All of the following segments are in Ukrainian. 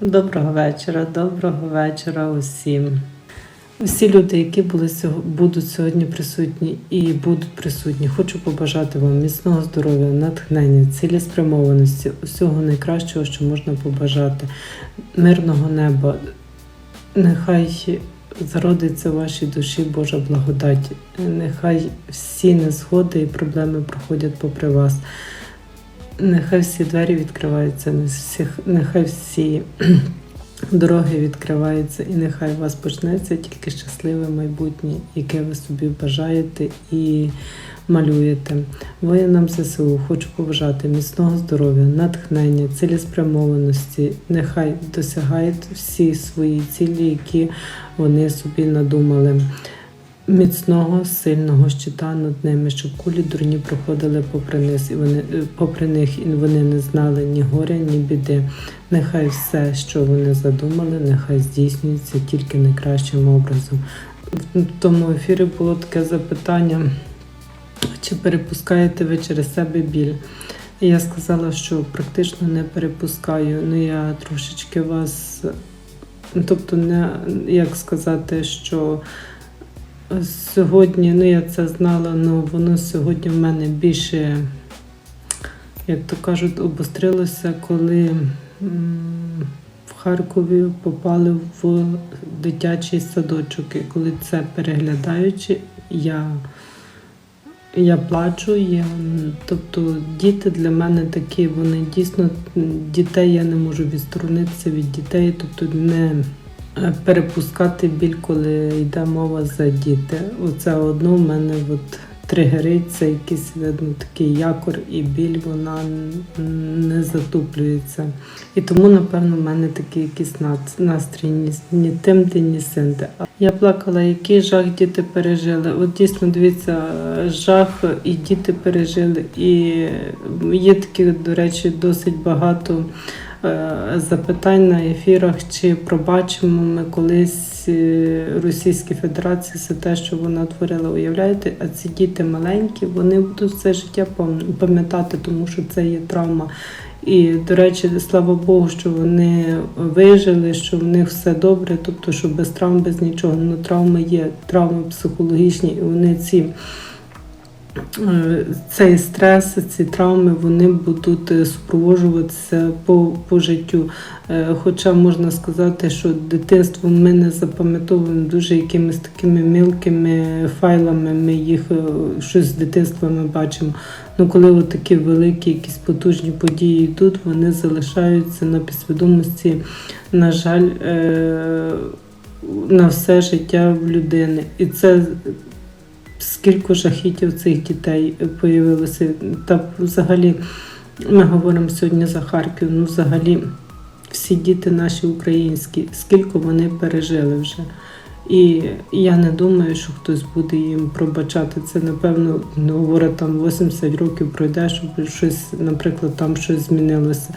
Доброго вечора, доброго вечора усім. Всі люди, які були сього- будуть сьогодні присутні і будуть присутні, хочу побажати вам міцного здоров'я, натхнення, цілеспрямованості, усього найкращого, що можна побажати, мирного неба. Нехай зародиться в вашій душі Божа благодать. Нехай всі незгоди і проблеми проходять попри вас. Нехай всі двері відкриваються, нехай всі дороги відкриваються, і нехай у вас почнеться тільки щасливе майбутнє, яке ви собі бажаєте і малюєте. Воїнам ЗСУ хочу побажати міцного здоров'я, натхнення, цілеспрямованості. Нехай досягають всі свої цілі, які вони собі надумали. Міцного, сильного щита над ними, щоб кулі дурні проходили попри них, і вони е, попри них, і вони не знали ні горя, ні біди. Нехай все, що вони задумали, нехай здійснюється тільки найкращим образом. В тому ефірі було таке запитання, чи перепускаєте ви через себе біль? І я сказала, що практично не перепускаю. Ну я трошечки вас, тобто, не як сказати, що сьогодні, ну я це знала, ну воно сьогодні в мене більше, як то кажуть, обострилося, коли в Харкові попали в дитячий садочок. І коли це переглядаючи, я, я плачу. Я, тобто діти для мене такі, вони дійсно дітей я не можу відсторонитися від дітей, тобто не перепускати біль, коли йде мова за діти. Оце одно в мене от тригерить, це якийсь видно такий якор і біль, вона не затуплюється. І тому, напевно, в мене такий якийсь настрій ні, тим, де, ні син. де. А Я плакала, який жах діти пережили. От дійсно дивіться, жах і діти пережили. І є такі, до речі, досить багато запитань на ефірах, чи пробачимо ми колись е, Російській Федерації за те, що вона творила. Уявляєте, а ці діти маленькі, вони будуть все життя пам'ятати, тому що це є травма. І, до речі, слава Богу, що вони вижили, що в них все добре, тобто, що без травм, без нічого. Ну, травми є, травми психологічні, і вони ці е, цей стрес, ці травми вони будуть е, супроводжуватися по, по життю. Е, Хоча можна сказати, що дитинство ми не запам'ятовуємо дуже якимись такими мілкими файлами. Ми їх е, щось з дитинства ми бачимо. Ну, коли от такі великі, якісь потужні події йдуть, вони залишаються на підсвідомості, на жаль, е, на все життя в людини. І це скільки жахітів цих дітей появилося. Та взагалі ми говоримо сьогодні за Харків. Ну, взагалі, всі діти наші українські, скільки вони пережили вже. І я не думаю, що хтось буде їм пробачати. Це, напевно, ну, говорить, там 80 років пройде, щоб щось, наприклад, там щось змінилося.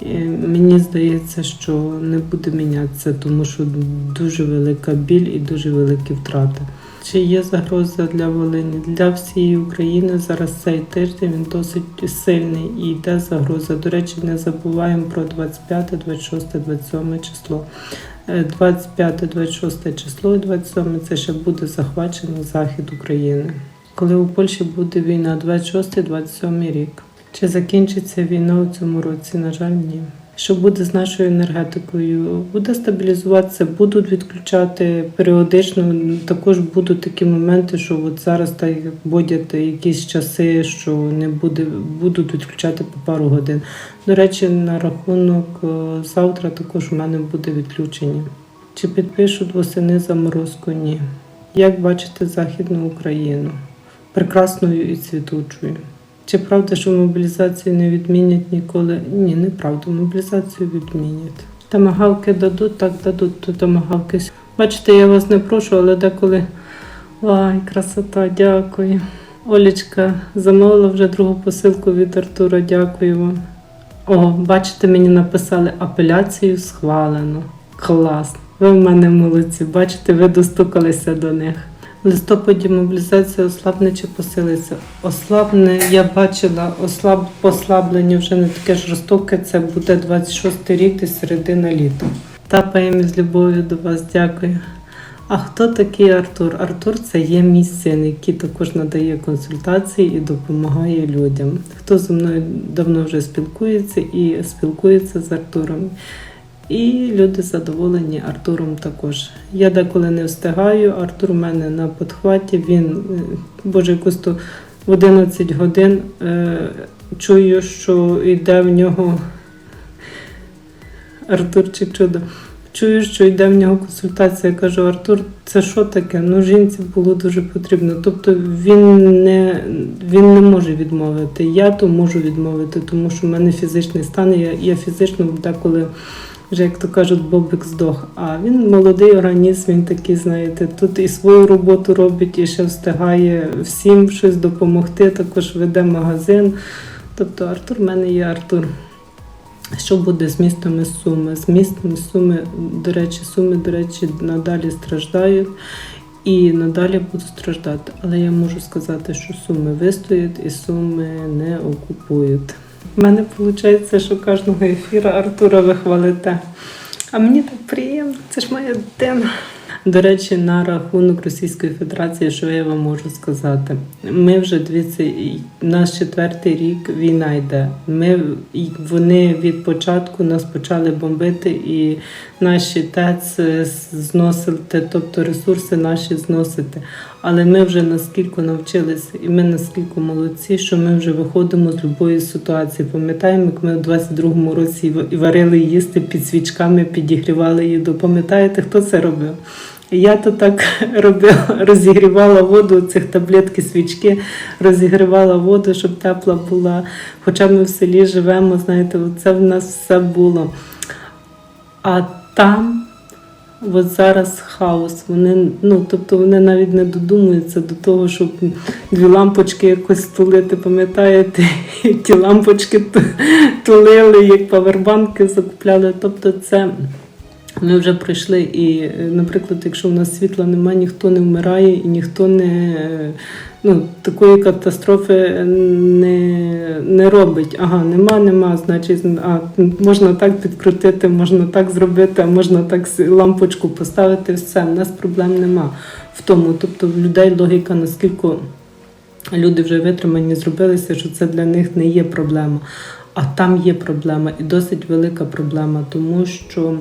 І мені здається, що не буде мінятися, тому що дуже велика біль і дуже великі втрати. Чи є загроза для Волині? Для всієї України зараз цей тиждень він досить сильний і йде загроза. До речі, не забуваємо про 25, 26, 27 число. Е, 25, 26 число і 27 це ще буде захвачено захід України. Коли у Польщі буде війна 26-27 рік. Чи закінчиться війна у цьому році? На жаль, ні. Що буде з нашою енергетикою? Буде стабілізуватися, будуть відключати періодично. Також будуть такі моменти, що от зараз так як якісь часи, що не буде, будуть відключати по пару годин. До речі, на рахунок е, завтра також у мене буде відключення. Чи підпишуть восени заморозку? Ні. Як бачите Західну Україну? Прекрасною і цвітучою. Чи правда, що мобілізацію не відмінять ніколи? Ні, неправда, мобілізацію відмінять. Тамагавки дадуть, так дадуть, то тамагавки. Бачите, я вас не прошу, але деколи. Ай, красота, дякую. Олічка замовила вже другу посилку від Артура. Дякую вам. О, бачите, мені написали апеляцію схвалено. Клас. Ви в мене молодці. Бачите, ви достукалися до них. Листопаді мобілізація ослабне чи посилиться? Ослабне, я бачила, ослаб, послаблення вже не таке жорстоке, це буде 26 рік, десь середина літа. Тапаємо з любов'ю до вас, дякую. А хто такий Артур? Артур це є мій син, який також надає консультації і допомагає людям. Хто зі мною давно вже спілкується і спілкується з Артуром. І люди задоволені Артуром також. Я деколи не встигаю. Артур у мене на подхваті. Він, е, боже, якось то в 11 годин е, чую, що йде в нього Артурчик чудо. Чую, що йде в нього консультація. Я кажу, Артур, це що таке? Ну, жінці було дуже потрібно. Тобто він не, він не може відмовити. Я то можу відмовити, тому що в мене фізичний стан, я, я фізично деколи вже, як то кажуть, бобик здох. А він молодий організм, він такий, знаєте, тут і свою роботу робить, і ще встигає всім щось допомогти. Також веде магазин. Тобто Артур в мене є Артур. Що буде з містом із Суми? З містом Суми, до речі, Суми, до речі, надалі страждають і надалі будуть страждати. Але я можу сказати, що Суми вистоять і Суми не окупують. У мене виходить, що кожного ефіра Артура ви хвалите. А мені так приємно, це ж моя дитина. До речі, на рахунок Російської Федерації, що я вам можу сказати? Ми вже дивіться, наш четвертий рік війна йде. Ми вони від початку нас почали бомбити, і наші ТЕЦ зносити, тобто ресурси наші зносити. Але ми вже наскільки навчилися, і ми наскільки молодці, що ми вже виходимо з будь-якої ситуації. Пам'ятаємо, як ми у 22-му році варили їсти під свічками, підігрівали їду. Пам'ятаєте, хто це робив? Я то так робила, розігрівала воду, цих таблетки, свічки, розігрівала воду, щоб тепла була. Хоча ми в селі живемо, знаєте, це в нас все було. А там от зараз хаос. Вони, ну, тобто вони навіть не додумуються до того, щоб дві лампочки якось тулити, пам'ятаєте, ті лампочки ту- тулили, як павербанки закупляли. Тобто це. Ми вже пройшли, і, е, наприклад, якщо в нас світла немає, ніхто не вмирає і ніхто не е, ну, такої катастрофи не, не робить. Ага, нема, нема, значить, а, можна так підкрутити, можна так зробити, можна так лампочку поставити, все, в нас проблем нема в тому. Тобто в людей логіка наскільки люди вже витримані зробилися, що це для них не є проблема. А там є проблема, і досить велика проблема, тому що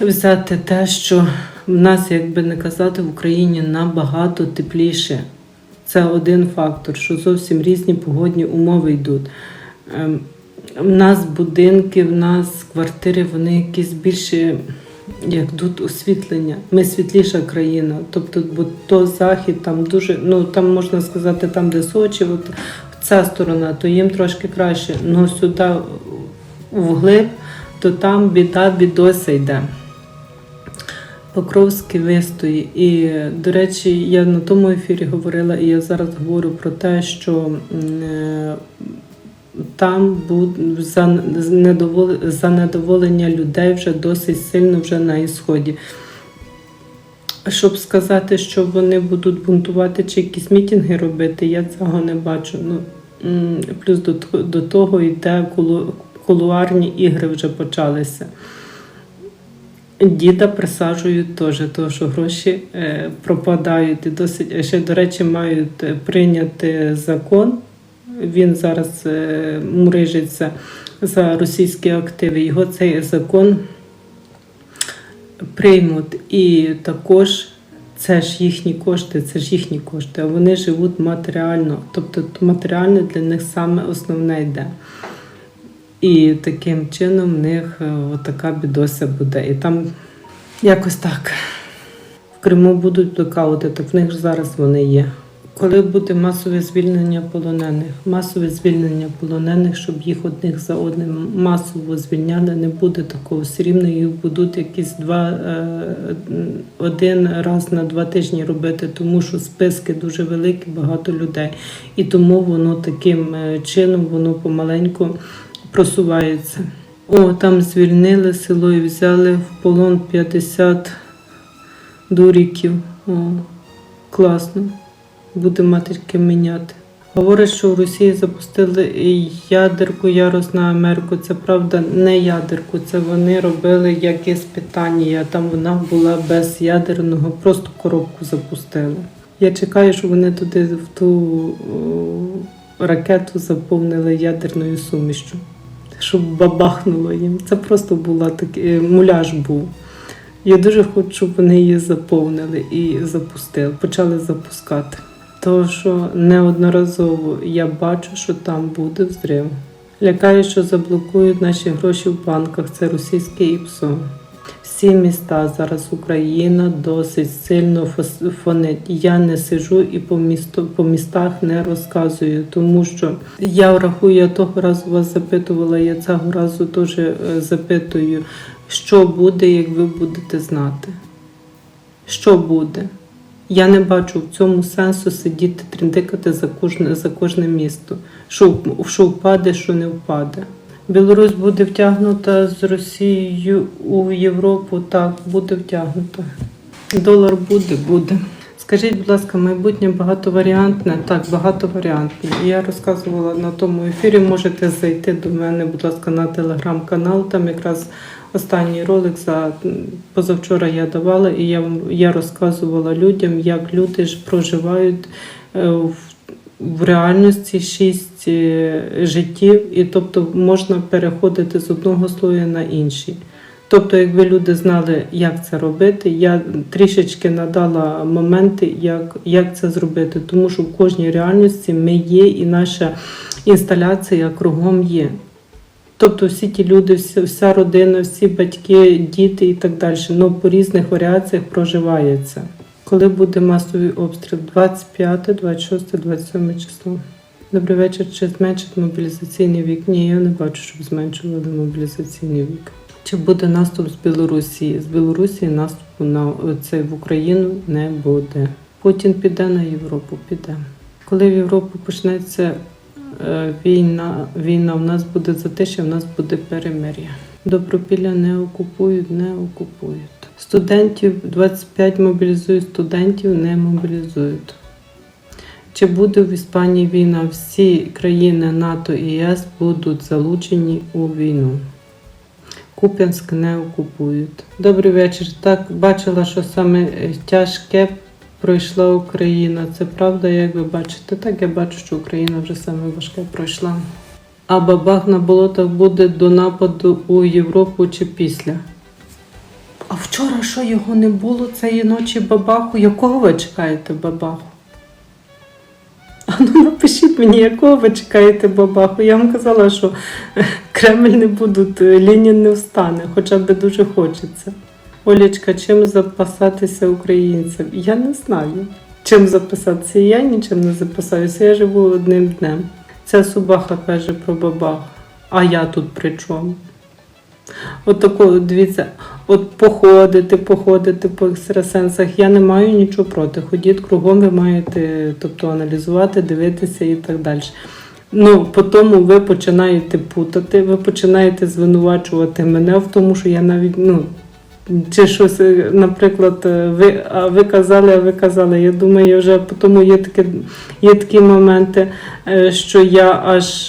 взяти те, що в нас, як би не казати, в Україні набагато тепліше. Це один фактор, що зовсім різні погодні умови йдуть. Ем, В нас будинки, в нас квартири, вони якісь більше як тут освітлення. Ми світліша країна. Тобто, бо то захід, там дуже, ну там можна сказати, там, де Сочі, от ця сторона, то їм трошки краще. Ну сюди вглиб, то там біда бідося йде. Покровський вистої. І, до речі, я на тому ефірі говорила, і я зараз говорю про те, що е, там за, недовол- за недоволення людей вже досить сильно вже на ісході. Щоб сказати, що вони будуть бунтувати чи якісь мітинги робити, я цього не бачу. Ну, плюс до, до того йде кулу- кулуарні ігри вже почалися. Діда присаджують теж, тому що гроші е, пропадають. І досить, ще, до речі, мають е, прийняти закон. Він зараз е, мурижиться за російські активи. Його цей закон приймуть. І також це ж їхні кошти, це ж їхні кошти, а вони живуть матеріально. Тобто матеріально для них саме основне йде. І таким чином в них е, така бідося буде. І там якось так. В Криму будуть блокаути, так в них ж зараз вони є. Коли буде масове звільнення полонених, масове звільнення полонених, щоб їх одних за одним масово звільняли, не буде такого. Все рівно їх будуть якісь два е, один раз на два тижні робити, тому що списки дуже великі, багато людей. І тому воно таким е, чином воно помаленьку просувається. О, там звільнили село і взяли в полон 50 дуріків. О, Класно. Буде мати ким міняти. Говорять, що в Росії запустили ядерку ярус на Америку. Це правда не ядерку. Це вони робили як іспитання. Там вона була без ядерного, просто коробку запустили. Я чекаю, що вони туди в ту ракету заповнили ядерною сумішчю, щоб бабахнуло їм. Це просто була такий муляж був. Я дуже хочу, щоб вони її заповнили і запустили, почали запускати. Тому що неодноразово я бачу, що там буде взрив. Лякаю, що заблокують наші гроші в банках. Це російське ІПСО. Всі міста зараз Україна досить сильно фонить. Я не сижу і по місту по містах не розказую, тому що я рахую, я того разу вас запитувала. Я цього разу теж е, запитую, що буде, як ви будете знати. Що буде? Я не бачу в цьому сенсу сидіти, тріндикати за кожне, за кожне місто. Що, що впаде, що не впаде. Білорусь буде втягнута з Росією у Європу, так, буде втягнута. Долар буде, буде. Скажіть, будь ласка, майбутнє багатоваріантне? Так, багатоваріантне. Я розказувала на тому ефірі. Можете зайти до мене, будь ласка, на телеграм-канал. Там якраз останній ролик за позавчора я давала, і я я розказувала людям, як люди ж проживають е, в, в реальності шість е, життів, і тобто можна переходити з одного слою на інший. Тобто, якби люди знали, як це робити, я трішечки надала моменти, як, як це зробити, тому що в кожній реальності ми є, і наша інсталяція кругом є. Тобто всі ті люди, вся, родина, всі батьки, діти і так далі, ну по різних варіаціях проживається. Коли буде масовий обстріл? 25, 26, 27 число. Добрий вечір. Чи зменшить мобілізаційний вік? Ні, я не бачу, щоб зменшували мобілізаційний вік. Чи буде наступ з Білорусі? З Білорусі наступу на це в Україну не буде. Путін піде на Європу, піде. Коли в Європу почнеться е, війна, війна, в нас буде затишя, в нас буде перемир'я. Добропілля не окупують, не окупують. Студентів 25 мобілізують, студентів не мобілізують. Чи буде в Іспанії війна? Всі країни НАТО і ЄС будуть залучені у війну. Куп'янськ не окупують. Добрий вечір. Так, бачила, що саме тяжке пройшла Україна. Це правда, як ви бачите? Так, я бачу, що Україна вже саме важке пройшла. А бабах на болотах буде до нападу у Європу чи після? А вчора що його не було цієї ночі бабаху? Якого ви чекаєте бабаху? А ну напишіть мені, якого ви чекаєте бабаху. Я вам казала, що Кремль не будуть, Ленін не встане, хоча б дуже хочеться. Олічка, чим запасатися українцям? Я не знаю. Чим записатися? Я нічим не записаюся, я живу одним днем. Ця собака каже про бабах, а я тут при чому? От такого, дивіться, от походити, походити по екстрасенсах. Я не маю нічого проти. Ходіть кругом, ви маєте тобто, аналізувати, дивитися і так далі. Ну, по тому ви починаєте путати, ви починаєте звинувачувати мене в тому, що я навіть, ну, чи щось, е, наприклад, е, ви, а ви казали, а ви казали. Я думаю, я вже по тому є такі, є такі моменти, е, що я аж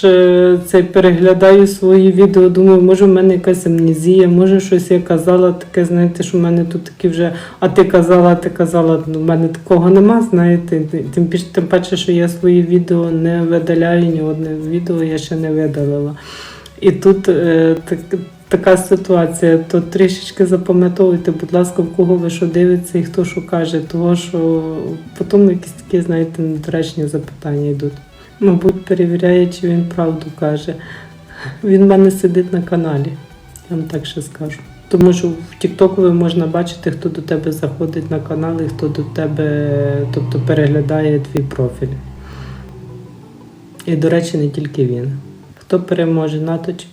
це переглядаю свої відео, думаю, може в мене якась амнезія, може щось я казала, таке, знаєте, що в мене тут такі вже, а ти казала, а ти казала, ну, в мене такого нема, знаєте, тим більше, тим паче, що я свої відео не видаляю, ні одне відео я ще не видалила. І тут так, така ситуація, то трішечки запам'ятовуйте, будь ласка, в кого ви що дивиться і хто що каже, того що потім якісь такі, знаєте, недоречні запитання йдуть. Мабуть, перевіряє, чи він правду каже. Він в мене сидить на каналі, я вам так ще скажу. Тому що в Тіктокові можна бачити, хто до тебе заходить на канал і хто до тебе тобто, переглядає твій профіль. І, до речі, не тільки він. Хто переможе, НАТО чи?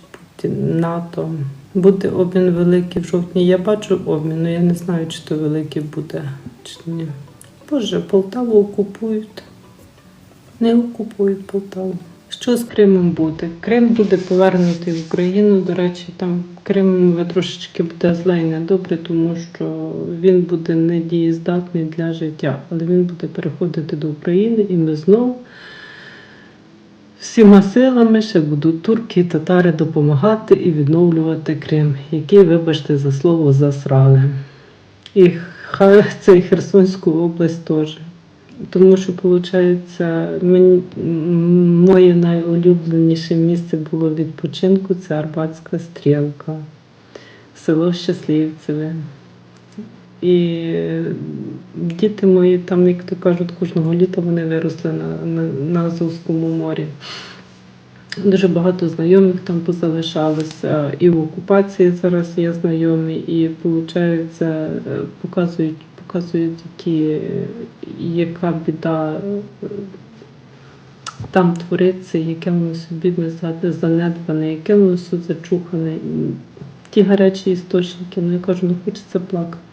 НАТО. Буде обмін великий в жовтні. Я бачу обмін, але я не знаю, чи то великий буде, чи ні. Боже, Полтаву окупують. Не окупують Полтаву. Що з Кримом буде? Крим буде повернутий в Україну. До речі, там Крим трошечки буде зле і недобре, тому що він буде недієздатний для життя, але він буде переходити до України і ми знову всіма силами ще будуть турки і татари допомагати і відновлювати Крим, який, вибачте за слово, засрали. І хай це і Херсонську область теж. Тому що, виходить, мені, моє найулюбленіше місце було відпочинку це Арбатська стрілка, село Щасливцеве. І е, діти мої там, як то кажуть, кожного літа вони виросли на, на, на Азовському морі. Дуже багато знайомих там позалишалося. І в окупації зараз є знайомі, і виходить, показують, показують, які, е, яка біда е, там твориться, яке воно за- занедбане, яке воно все зачухане. Ті гарячі істочники, ну я кажу, ну хочеться плакати.